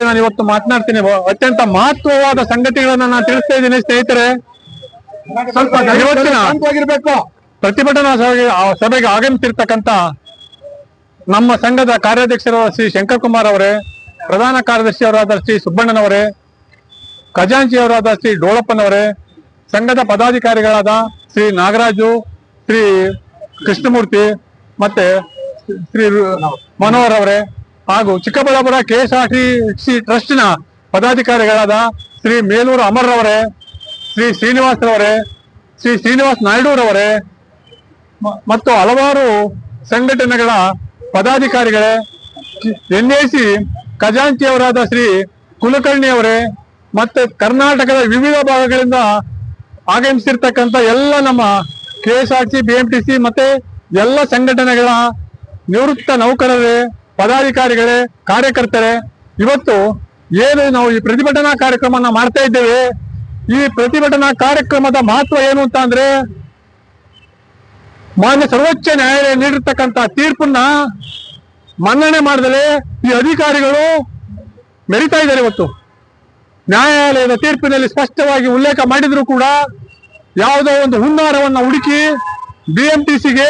ನಾನು ಇವತ್ತು ಮಾತನಾಡ್ತೀನಿ. ಅತ್ಯಂತ ಮಹತ್ವವಾದ ಸಂಗತಿಗಳನ್ನ ನಾನು ತಿಳಿಸ್ತಾ ಇದ್ದೀನಿ ಸ್ನೇಹಿತರೆ. ಸ್ವಲ್ಪ ಇವತ್ತಿನ ಪ್ರತಿಭಟನಾ ಸಭೆಗೆ ಆ ಸಭೆಗೆ ಆಗಮಿಸಿರ್ತಕ್ಕಂತ ನಮ್ಮ ಸಂಘದ ಕಾರ್ಯಾಧ್ಯಕ್ಷರಾದ ಶ್ರೀ ಶಂಕರ್ ಕುಮಾರ್ ಅವರೇ ಪ್ರಧಾನ ಕಾರ್ಯದರ್ಶಿಯವರಾದ ಶ್ರೀ ಸುಬ್ಬಣ್ಣನವರೇ ಖಜಾಂಚಿಯವರಾದ ಶ್ರೀ ಡೋಳಪ್ಪನವರೇ ಸಂಘದ ಪದಾಧಿಕಾರಿಗಳಾದ ಶ್ರೀ ನಾಗರಾಜು ಶ್ರೀ ಕೃಷ್ಣಮೂರ್ತಿ ಮತ್ತೆ ಶ್ರೀ ಮನೋಹರ್ ಅವರೇ ಹಾಗೂ ಚಿಕ್ಕಬಳ್ಳಾಪುರ ಕೆಎಸ್ಆರ್ಟಿಸಿ ಟ್ರಸ್ಟ್ನ ಪದಾಧಿಕಾರಿಗಳಾದ ಶ್ರೀ ಮೇಲೂರು ಅಮರ್ರವರೇ, ಶ್ರೀ ಶ್ರೀನಿವಾಸ್ ರವರೇ, ಶ್ರೀ ಶ್ರೀನಿವಾಸ್ ನಾಯ್ಡುರವರೇ ಮತ್ತು ಹಲವಾರು ಸಂಘಟನೆಗಳ ಪದಾಧಿಕಾರಿಗಳೇ ಎನ್ ಎ ಸಿ ಖಜಾಂಚಿಯವರಾದ ಶ್ರೀ ಕುಲಕರ್ಣಿ ಅವರೇ ಮತ್ತೆ ಕರ್ನಾಟಕದ ವಿವಿಧ ಭಾಗಗಳಿಂದ ಆಗಮಿಸಿರ್ತಕ್ಕಂಥ ಎಲ್ಲ ನಮ್ಮ K S R C B M T C ಮತ್ತೆ ಎಲ್ಲ ಸಂಘಟನೆಗಳ ನಿವೃತ್ತ ನೌಕರರೇ ಪದಾಧಿಕಾರಿಗಳೇ, ಕಾರ್ಯಕರ್ತರೇ, ಇವತ್ತು ಏನು ನಾವು ಈ ಪ್ರತಿಭಟನಾ ಕಾರ್ಯಕ್ರಮನ ಮಾಡ್ತಾ ಇದ್ದೇವೆ, ಈ ಪ್ರತಿಭಟನಾ ಕಾರ್ಯಕ್ರಮದ ಮಹತ್ವ ಏನು ಅಂತ ಅಂದ್ರೆ ಮಾನ್ಯ ಸರ್ವೋಚ್ಚ ನ್ಯಾಯಾಲಯ ನೀಡಿರ್ತಕ್ಕಂಥ ತೀರ್ಪನ್ನ ಮನ್ನಣೆ ಮಾಡಿದರೆ ಈ ಅಧಿಕಾರಿಗಳು ಮೆರಿತಾ ಇದ್ದಾರೆ ಇವತ್ತು. ನ್ಯಾಯಾಲಯದ ತೀರ್ಪಿನಲ್ಲಿ ಸ್ಪಷ್ಟವಾಗಿ ಉಲ್ಲೇಖ ಮಾಡಿದ್ರು ಕೂಡ ಯಾವುದೋ ಒಂದು ಹುನ್ನಾರವನ್ನ ಹುಡುಕಿ ಬಿಎಂಟಿಸಿಗೆ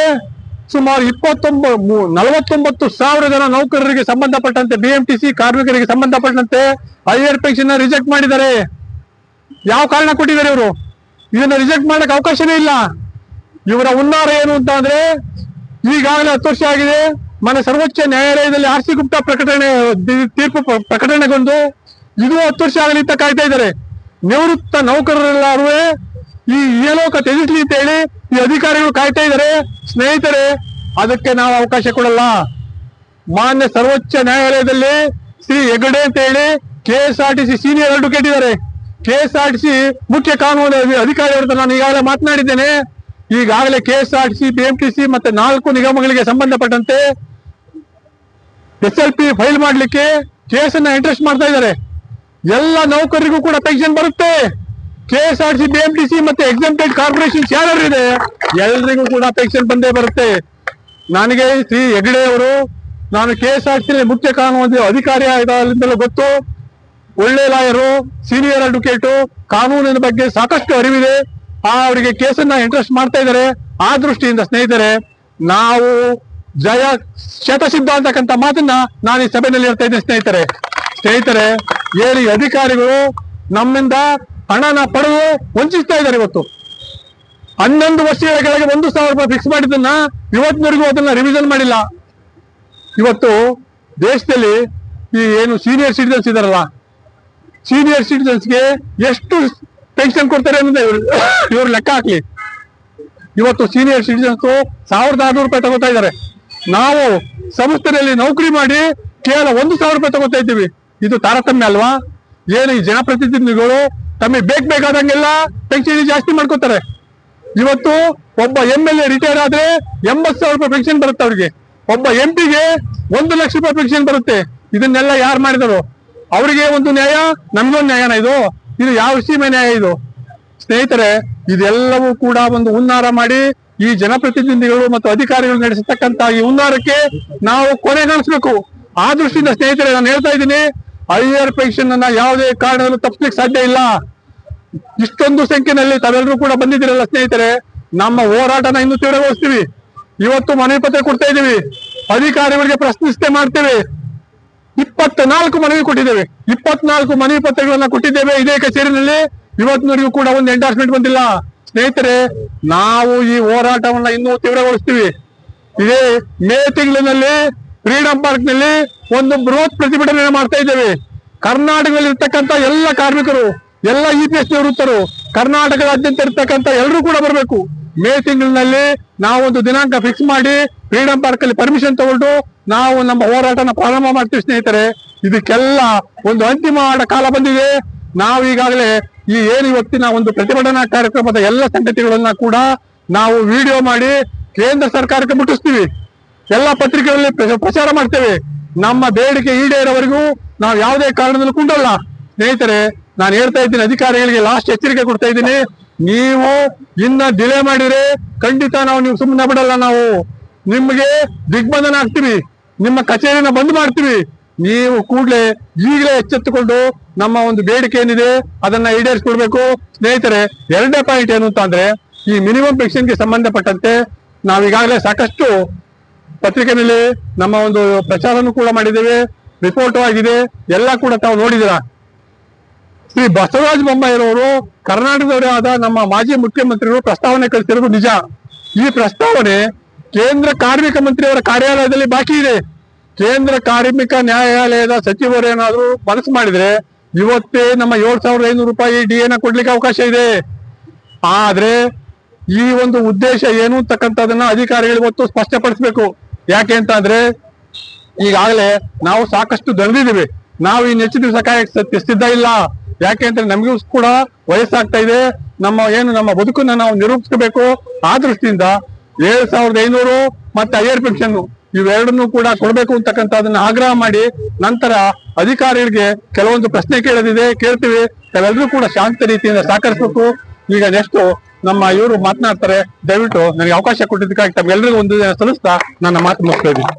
ಸುಮಾರು ಇಪ್ಪತ್ತೊಂಬ ಮೂ- ನಲವತ್ತೊಂಬತ್ತು ಸಾವಿರ ಜನ ನೌಕರರಿಗೆ ಸಂಬಂಧಪಟ್ಟಂತೆ ಬಿಎಂಟಿಸಿ ಕಾರ್ಮಿಕರಿಗೆ ಸಂಬಂಧಪಟ್ಟಂತೆ ಹೈಯರ್ ಪೆನ್ಷನ್ ರಿಜೆಕ್ಟ್ ಮಾಡಿದ್ದಾರೆ. ಯಾವ ಕಾರಣ ಕೊಟ್ಟಿದ್ದಾರೆ ಇವರು? ಇದನ್ನ ರಿಜೆಕ್ಟ್ ಮಾಡಕ್ ಅವಕಾಶನೇ ಇಲ್ಲ. ಇವರ ಉನ್ನಾರ ಏನು ಅಂತ ಅಂದ್ರೆ, ಈಗಾಗಲೇ ಹತ್ತು ವರ್ಷ ಆಗಿದೆ. ಮನೆ ಸರ್ವೋಚ್ಚ ನ್ಯಾಯಾಲಯದಲ್ಲಿ ಆರ್ ಸಿ ಗುಪ್ತಾ ಪ್ರಕಟಣೆ ತೀರ್ಪು ಪ್ರ- ಪ್ರಕಟಣೆಗೊಂಡು ಇದು ಹತ್ತು ವರ್ಷ ಆಗಲಿ ಅಂತ ಕಾಯ್ತಾ ಇದ್ದಾರೆ. ನಿವೃತ್ತ ನೌಕರರೆಲ್ಲರೂ ಈ ಏಲೋಕ ತೆಗಿಸ್ಲಿ ಅಂತ ಹೇಳಿ ಈ ಅಧಿಕಾರಿಗಳು ಕಾಯ್ತಾ ಇದ್ದಾರೆ. ಸ್ನೇಹಿತರೆ, ಅದಕ್ಕೆ ನಾವು ಅವಕಾಶ ಕೊಡಲ್ಲ. ಮಾನ್ಯ ಸರ್ವೋಚ್ಚ ನ್ಯಾಯಾಲಯದಲ್ಲಿ ಶ್ರೀ ಹೆಗಡೆ ಅಂತ ಹೇಳಿ ಕೆ ಎಸ್ ಸೀನಿಯರ್ ಅಡ್ವೊಕೇಟ್ ಇದ್ದಾರೆ. K S R T C ಮುಖ್ಯ ಕಾನೂನು ಅಧಿಕಾರಿ ಅವ್ರ ನಾನು ಈಗಾಗಲೇ ಮಾತನಾಡಿದ್ದೇನೆ. ಈಗಾಗಲೇ K S R T C BMTC ಮತ್ತೆ ನಾಲ್ಕು ನಿಗಮಗಳಿಗೆ ಸಂಬಂಧಪಟ್ಟಂತೆ ಎಸ್ ಎಲ್ ಪಿ ಫೈಲ್ ಮಾಡಲಿಕ್ಕೆ ಕೇಸನ್ನ ಇಂಟ್ರೆಸ್ಟ್ ಮಾಡ್ತಾ ಇದ್ದಾರೆ. ಎಲ್ಲ ನೌಕರರಿಗೂ ಕೂಡ ಪೆನ್ಷನ್ ಬರುತ್ತೆ. K S R C BMTC ಮತ್ತೆ ಎಕ್ಸಂಪ್ಟೆಡ್ ಕಾರ್ಪೊರೇಷನ್ ಯಾರು ಇದೆ? ಎಲ್ರಿಗೂ ಕೂಡ ಪೆನ್ಷನ್ ಬಂದೇ ಬರುತ್ತೆ. ನನಗೆ ಶ್ರೀ ಹೆಗಡೆ ಅವರು, ನಾನು ಕೆ ಎಸ್ ಆರ್ ಸಿ ಮುಖ್ಯ ಕಾನೂನು ಅಧಿಕಾರಿ ಆಗಿದ್ದಾಗಲಿಂದಲೂ ಗೊತ್ತು, ಒಳ್ಳೆ ಲಾಯರು ಸೀನಿಯರ್ ಅಡ್ವೊಕೇಟು ಕಾನೂನಿನ ಬಗ್ಗೆ ಸಾಕಷ್ಟು ಅರಿವಿದೆ. ಆ, ಅವರಿಗೆ ಕೇಸನ್ನ ಇಂಟ್ರೆಸ್ಟ್ ಮಾಡ್ತಾ ಇದ್ದಾರೆ. ಆ ದೃಷ್ಟಿಯಿಂದ ಸ್ನೇಹಿತರೆ, ನಾವು ಜಯ ಶತಸಿದ್ಧ ಅಂತಕ್ಕಂಥ ಮಾತನ್ನ ನಾನು ಈ ಸಭೆಯಲ್ಲಿ ಹೇಳ್ತಾ ಇದ್ದೇನೆ ಸ್ನೇಹಿತರೆ. ಸ್ನೇಹಿತರೆ ಏಳಿ ಅಧಿಕಾರಿಗಳು, ನಮ್ಮಿಂದ ಹಣನ ಪಡೆದು ವಂಚಿಸ್ತಾ ಇದ್ದಾರೆ ಇವತ್ತು. ಹನ್ನೊಂದು ವರ್ಷಗಳ ಕೆಳಗೆ ಒಂದು ಸಾವಿರ ರೂಪಾಯಿ ಫಿಕ್ಸ್ ಮಾಡಿದ್ದನ್ನ ಇವತ್ತಿನವರೆಗೂ ಅದನ್ನ ರಿವಿಷನ್ ಮಾಡಿಲ್ಲ. ಇವತ್ತು ದೇಶದಲ್ಲಿ ಈ ಏನು ಸೀನಿಯರ್ ಸಿಟಿಜನ್ಸ್ ಇದಾರಲ್ಲ ಸೀನಿಯರ್ ಸಿಟಿಜನ್ಸ್ಗೆ ಎಷ್ಟು ಪೆನ್ಷನ್ ಕೊಡ್ತಾರೆ ಅನ್ನೋದು ಇವ್ರು ಲೆಕ್ಕ ಹಾಕ್ಲಿ. ಇವತ್ತು ಸೀನಿಯರ್ ಸಿಟಿಜನ್ಸ್ ಸಾವಿರದ ಆರ್ನೂರು ರೂಪಾಯಿ ತಗೋತಾ ಇದ್ದಾರೆ. ನಾವು ಸಂಸ್ಥೆಯಲ್ಲಿ ನೌಕರಿ ಮಾಡಿ ಕೇವಲ ಒಂದು ಸಾವಿರ ರೂಪಾಯಿ ತಗೋತಾ ಇದ್ದೀವಿ. ಇದು ತಾರತಮ್ಯ ಅಲ್ವಾ? ಏನು ಈ ಜನಪ್ರತಿನಿಧಿಗಳು ತಮಗೆ ಬೇಕ್ ಬೇಕಾದಂಗೆಲ್ಲ ಪೆನ್ಷನ್ ಜಾಸ್ತಿ ಮಾಡ್ಕೋತಾರೆ. ಇವತ್ತು ಒಬ್ಬ ಎಂ ಎಲ್ ಎ ರಿಟೈರ್ ಆದ್ರೆ ಎಂಬತ್ತು ಸಾವಿರ ರೂಪಾಯಿ ಪೆನ್ಷನ್ ಬರುತ್ತೆ ಅವ್ರಿಗೆ. ಒಬ್ಬ ಎಂ ಪಿಗೆ ಒಂದು ಲಕ್ಷ ರೂಪಾಯಿ ಪೆನ್ಷನ್ ಬರುತ್ತೆ. ಇದನ್ನೆಲ್ಲ ಯಾರು ಮಾಡಿದರು? ಅವರಿಗೆ ಒಂದು ನ್ಯಾಯ, ನಮ್ಗೊಂದು ನ್ಯಾಯನ ಇದು? ಇದು ಯಾವ ಸೀಮೆ ನ್ಯಾಯ ಇದು? ಸ್ನೇಹಿತರೆ, ಇದೆಲ್ಲವೂ ಕೂಡ ಒಂದು ಹುನ್ನಾರ ಮಾಡಿ ಈ ಜನಪ್ರತಿನಿಧಿಗಳು ಮತ್ತು ಅಧಿಕಾರಿಗಳು ನಡೆಸತಕ್ಕಂತ ಈ ಹುನ್ನಾರಕ್ಕೆ ನಾವು ಕೊನೆಗಾಣಿಸ್ಬೇಕು ಆ ದೃಷ್ಟಿಯಿಂದ ಸ್ನೇಹಿತರೆ, ನಾನು ಹೇಳ್ತಾ ಇದ್ದೀನಿ ಹೈಯರ್ ಪೆನ್ಷನ್ ಅನ್ನ ಯಾವುದೇ ಕಾರಣದಲ್ಲೂ ತಪ್ಪಿಸ್ಲಿಕ್ಕೆ ಸಾಧ್ಯ ಇಲ್ಲ. ಇಷ್ಟೊಂದು ಸಂಖ್ಯೆನಲ್ಲಿ ತಾವೆಲ್ಲರೂ ಕೂಡ ಬಂದಿದ್ದೀರಲ್ಲ ಸ್ನೇಹಿತರೆ. ನಮ್ಮ ಹೋರಾಟನ ಇನ್ನು ತೀವ್ರಗೊಳಿಸ್ತೀವಿ ಇವತ್ತು ಮನೆ ಪತ್ರ ಕೊಡ್ತಾ ಇದ್ದೀವಿ. ಅಧಿಕಾರಿಗಳಿಗೆ ಪ್ರಶ್ನಿಸ್ತೇ ಮಾಡ್ತೇವೆ. ಇಪ್ಪತ್ನಾಲ್ಕು ಮನವಿ ಕೊಟ್ಟಿದ್ದೇವೆ. ಇಪ್ಪತ್ನಾಲ್ಕು ಮನವಿ ಪತ್ರಗಳನ್ನ ಕೊಟ್ಟಿದ್ದೇವೆ ಇದೇ ಕಚೇರಿನಲ್ಲಿ. ಇವತ್ತಿನವರೆಗೂ ಕೂಡ ಒಂದು ಎಂಡಾರ್ಸ್ಮೆಂಟ್ ಬಂದಿಲ್ಲ. ಸ್ನೇಹಿತರೆ, ನಾವು ಈ ಹೋರಾಟವನ್ನ ಇನ್ನೂ ತೀವ್ರಗೊಳಿಸ್ತೀವಿ ಇದೇ ಮೇ ತಿಂಗಳಿನಲ್ಲಿ ಫ್ರೀಡಂ ಪಾರ್ಕ್ನಲ್ಲಿ ಒಂದು ಬೃಹತ್ ಪ್ರತಿಭಟನೆ ಮಾಡ್ತಾ ಇದ್ದೇವೆ. ಕರ್ನಾಟಕದಲ್ಲಿ ಇರ್ತಕ್ಕಂಥ ಎಲ್ಲ ಕಾರ್ಮಿಕರು, ಎಲ್ಲ ಇ ಪಿ ಎಸ್ ನಿವೃತ್ತರು ಕರ್ನಾಟಕದಾದ್ಯಂತ ಇರ್ತಕ್ಕಂಥ ಎಲ್ಲರೂ ಕೂಡ ಬರಬೇಕು. ಮೇ ತಿಂಗಳಿನಲ್ಲಿ ನಾವು ಒಂದು ದಿನಾಂಕ ಫಿಕ್ಸ್ ಮಾಡಿ ಫ್ರೀಡಂ ಪಾರ್ಕ್ ಅಲ್ಲಿ ಪರ್ಮಿಷನ್ ತಗೊಂಡು ನಾವು ನಮ್ಮ ಹೋರಾಟನ ಪ್ರಾರಂಭ ಮಾಡ್ತೀವಿ ಸ್ನೇಹಿತರೆ. ಇದಕ್ಕೆಲ್ಲ ಒಂದು ಅಂತಿಮ ಕಾಲ ಬಂದಿದೆ. ನಾವು ಈಗಾಗಲೇ ಈ ಏನು ಇವತ್ತಿನ ಒಂದು ಪ್ರತಿಭಟನಾ ಕಾರ್ಯಕ್ರಮದ ಎಲ್ಲ ಸಂಗತಿಗಳನ್ನ ಕೂಡ ನಾವು ವಿಡಿಯೋ ಮಾಡಿ ಕೇಂದ್ರ ಸರ್ಕಾರಕ್ಕೆ ಮುಟ್ಟಿಸ್ತೀವಿ. ಎಲ್ಲ ಪತ್ರಿಕೆಗಳಲ್ಲಿ ಪ್ರಚಾರ ಮಾಡ್ತೇವೆ. ನಮ್ಮ ಬೇಡಿಕೆ ಈಡೇರೋವರೆಗೂ ನಾವು ಯಾವುದೇ ಕಾರಣದಲ್ಲೂ ಕುಂಡಲ್ಲ. ಸ್ನೇಹಿತರೆ, ನಾನು ಹೇಳ್ತಾ ಇದ್ದೀನಿ, ಅಧಿಕಾರಿಗಳಿಗೆ ಲಾಸ್ಟ್ ಎಚ್ಚರಿಕೆ ಕೊಡ್ತಾ ಇದ್ದೀನಿ. ನೀವು ಇನ್ನ ಡಿಲೇ ಮಾಡಿದ್ರೆ ಖಂಡಿತ ನಾವು ನೀವು ಸುಮ್ಮನೆ ಬಿಡಲ್ಲ ನಾವು. ನಿಮ್ಗೆ ದಿಗ್ಬಂಧನ ಆಗ್ತೀವಿ ನಿಮ್ಮ ಕಚೇರಿನ ಬಂದ್ ಮಾಡ್ತೀವಿ. ನೀವು ಕೂಡಲೇ ಈಗಲೇ ಎಚ್ಚೆತ್ತುಕೊಂಡು ನಮ್ಮ ಒಂದು ಬೇಡಿಕೆ ಏನಿದೆ ಅದನ್ನ ಈಡೇರಿಸ್ಕೊಡ್ಬೇಕು. ಸ್ನೇಹಿತರೆ ಎರಡನೇ ಪಾಯಿಂಟ್ ಏನು ಅಂತ ಅಂದ್ರೆ ಈ ಮಿನಿಮಮ್ ಪೆನ್ಷನ್ಗೆ ಸಂಬಂಧಪಟ್ಟಂತೆ ನಾವೀಗಾಗಲೇ ಸಾಕಷ್ಟು ಪತ್ರಿಕೆಯಲ್ಲಿ ನಮ್ಮ ಒಂದು ಪ್ರಚಾರನೂ ಕೂಡ ಮಾಡಿದ್ದೇವೆ ರಿಪೋರ್ಟ್ ಆಗಿದೆ, ಎಲ್ಲ ಕೂಡ ತಾವು ನೋಡಿದಿರಾ ಶ್ರೀ ಬಸವರಾಜ ಬೊಮ್ಮಾಯಿರವರು ಕರ್ನಾಟಕದವರೇ ಆದ ನಮ್ಮ ಮಾಜಿ ಮುಖ್ಯಮಂತ್ರಿಗಳು ಪ್ರಸ್ತಾವನೆ ಕಳಿಸಿರೋದು ನಿಜ. ಈ ಪ್ರಸ್ತಾವನೆ ಕೇಂದ್ರ ಕಾರ್ಮಿಕ ಮಂತ್ರಿಯವರ ಕಾರ್ಯಾಲಯದಲ್ಲಿ ಬಾಕಿ ಇದೆ. ಕೇಂದ್ರ ಕಾರ್ಮಿಕ ನ್ಯಾಯಾಲಯದ ಸಚಿವರು ಏನಾದ್ರು ಮನಸ್ಸು ಮಾಡಿದ್ರೆ ಇವತ್ತೇ ನಮ್ಮ ಏಳ್ ಸಾವಿರದ ಐನೂರು ರೂಪಾಯಿ ಡಿ ಎನ ಕೊಡ್ಲಿಕ್ಕೆ ಅವಕಾಶ ಇದೆ. ಆದ್ರೆ ಈ ಒಂದು ಉದ್ದೇಶ ಏನು ಅಂತಕ್ಕಂಥದನ್ನ ಅಧಿಕಾರಿಗಳು ಇವತ್ತು ಸ್ಪಷ್ಟಪಡಿಸಬೇಕು. ಯಾಕೆ ಅಂತ ಅಂದ್ರೆ ಈಗಾಗಲೇ ನಾವು ಸಾಕಷ್ಟು ದಣಿದಿದ್ದೀವಿ. ನಾವು ಇನ್ನು ಹೆಚ್ಚು ದಿವಸ ಕಾಯಕ್ಕೆ ಸಿದ್ಧ ಇಲ್ಲ. ಯಾಕೆ ಅಂದ್ರೆ ನಮಗೂ ಕೂಡ ವಯಸ್ಸಾಗ್ತಾ ಇದೆ. ನಮ್ಮ ಏನು ನಮ್ಮ ಬದುಕನ್ನ ನಾವು ನಿರೂಪಿಸ್ಕೋಬೇಕು. ಆ ದೃಷ್ಟಿಯಿಂದ ಏಳು ಸಾವಿರದ ಐನೂರು ಮತ್ತೆ ಹೈಯರ್ ಪೆನ್ಷನ್ ಇವೆರಡನ್ನು ಕೂಡ ಕೊಡಬೇಕು ಅಂತಕ್ಕಂಥದನ್ನ ಆಗ್ರಹ ಮಾಡಿ ನಂತರ ಅಧಿಕಾರಿಗಳಿಗೆ ಕೆಲವೊಂದು ಪ್ರಶ್ನೆ ಕೇಳದಿದೆ. ಕೇಳ್ತೀವಿ. ತಾವೆಲ್ಲರೂ ಕೂಡ ಶಾಂತ ರೀತಿಯಿಂದ ಸಹಕರಿಸಬೇಕು. ಈಗ ನೆಕ್ಸ್ಟ್ ನಮ್ಮ ಇವರು ಮಾತನಾಡ್ತಾರೆ ದಯವಿಟ್ಟು ನನಗೆ ಅವಕಾಶ ಕೊಟ್ಟಿದ್ದಕ್ಕಾಗಿ ತಮ್ಗೆಲ್ಲರಿಗೂ ಒಂದು ಸಲ್ಲಿಸ್ತಾ ನನ್ನ ಮಾತು ಮುಗಿಸ್ತಾ